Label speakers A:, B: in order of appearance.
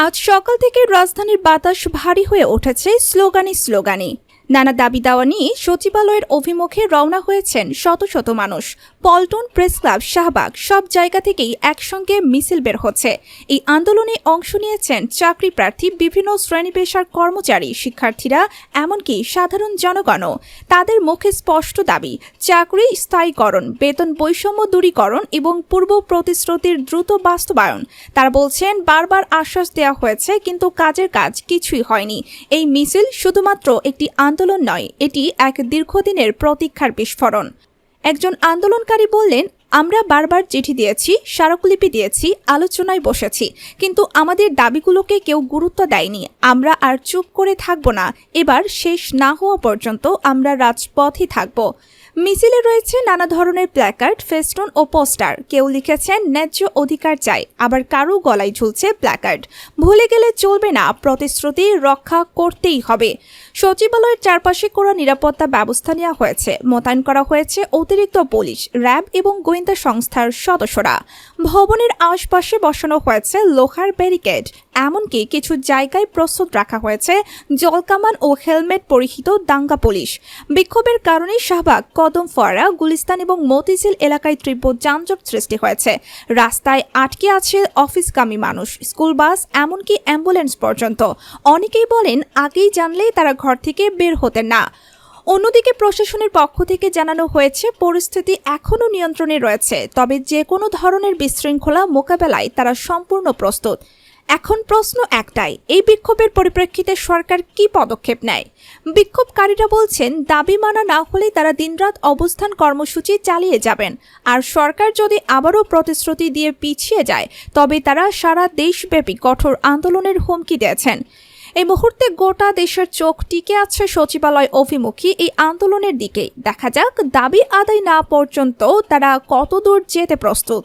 A: আজ সকাল থেকে রাজধানীর বাতাস ভারী হয়ে উঠেছে স্লোগানি স্লোগানে। নানা দাবি দাওয়া নিয়ে সচিবালয়ের অভিমুখে রওনা হয়েছেন শত শত মানুষ। পল্টন প্রেস ক্লাব শাহবাগ সব জায়গা থেকেই একসঙ্গে মিছিল বের হচ্ছে। এই আন্দোলনে অংশ নিয়েছেন চাকরি প্রার্থী, বিভিন্ন শ্রেণি পেশার কর্মচারী, শিক্ষার্থীরা, এমনকি সাধারণ জনগণও। তাদের মুখে স্পষ্ট দাবি, চাকরি স্থায়ীকরণ, বেতন বৈষম্য দূরীকরণ এবং পূর্ব প্রতিশ্রুতির দ্রুত বাস্তবায়ন। তারা বলছেন, বারবার আশ্বাস দেওয়া হয়েছে, কিন্তু কাজের কাজ কিছুই হয়নি। এই মিছিল শুধুমাত্র একটি আন্দোলন নয়, এটি এক দীর্ঘদিনের প্রতীক্ষার বিস্ফোরণ। একজন আন্দোলনকারী বললেন, আমরা বারবার চিঠি দিয়েছি, স্মারকলিপি দিয়েছি, আলোচনায় বসেছি, কিন্তু আমাদের দাবিগুলোকে কেউ গুরুত্ব দেয়নি। আমরা আর চুপ করে থাকব না। এবার শেষ না হওয়া পর্যন্ত আমরা রাজপথই থাকব। মিছিলে রয়েছে নানা ধরনের প্ল্যাকার্ড, ফেস্টুন ও পোস্টার। কেউ লিখেছেন, ন্যায্য অধিকার চাই। আবার কারও গলায় ঝুলছে প্ল্যাকার্ড। ভুলে গেলে চলবে না, প্রতিশ্রুতি রক্ষা করতেই হবে। সচিবালয়ের চারপাশে করা নিরাপত্তা ব্যবস্থা নেওয়া হয়েছে। মোতায়েন করা হয়েছে অতিরিক্ত পুলিশ, র্যাব এবং গোয়েন্দা সংস্থার সদস্যরা। ভবনের আশপাশে বসানো হয়েছে লোহার ব্যারিকেড। এমনকি কিছু জায়গায় প্রস্তুত রাখা হয়েছে জলকামান ও হেলমেট পরিহিত দাঙ্গা পুলিশ। বিক্ষোভের কারণে শাহবাগ কদম ফোয়ারা গুলিস্তান এবং মতিঝিল এলাকায় তীব্র যানজট সৃষ্টি হয়েছে। রাস্তায় আটকে আছে অফিসগামী মানুষ, স্কুল বাস, এমনকি অ্যাম্বুলেন্স পর্যন্ত। অনেকেই বলেন, আগেই জানলে তারা ঘর থেকে বের হতেন না। অন্যদিকে প্রশাসনের পক্ষ থেকে জানানো হয়েছে, পরিস্থিতি এখনও নিয়ন্ত্রণে রয়েছে, তবে যে কোনো ধরনের বিশৃঙ্খলা মোকাবেলায় তারা সম্পূর্ণ প্রস্তুত। এখন প্রশ্ন একটাই, এই বিক্ষোভের পরিপ্রেক্ষিতে সরকার কি পদক্ষেপ নেয়? বিক্ষোভকারীরা বলছেন, দাবি মানা না হলে তারা দিনরাত অবস্থান কর্মসূচি চালিয়ে যাবেন। আর সরকার যদি আবারও প্রতিশ্রুতি দিয়ে পিছিয়ে যায়, তবে তারা সারা দেশব্যাপী কঠোর আন্দোলনের হুমকি দিয়েছেন। এই মুহূর্তে গোটা দেশের চোখ টিকে আছে সচিবালয় অভিমুখী এই আন্দোলনের দিকেই দেখা যাক, দাবি আদায় না পর্যন্ত তারা কতদূর যেতে প্রস্তুত।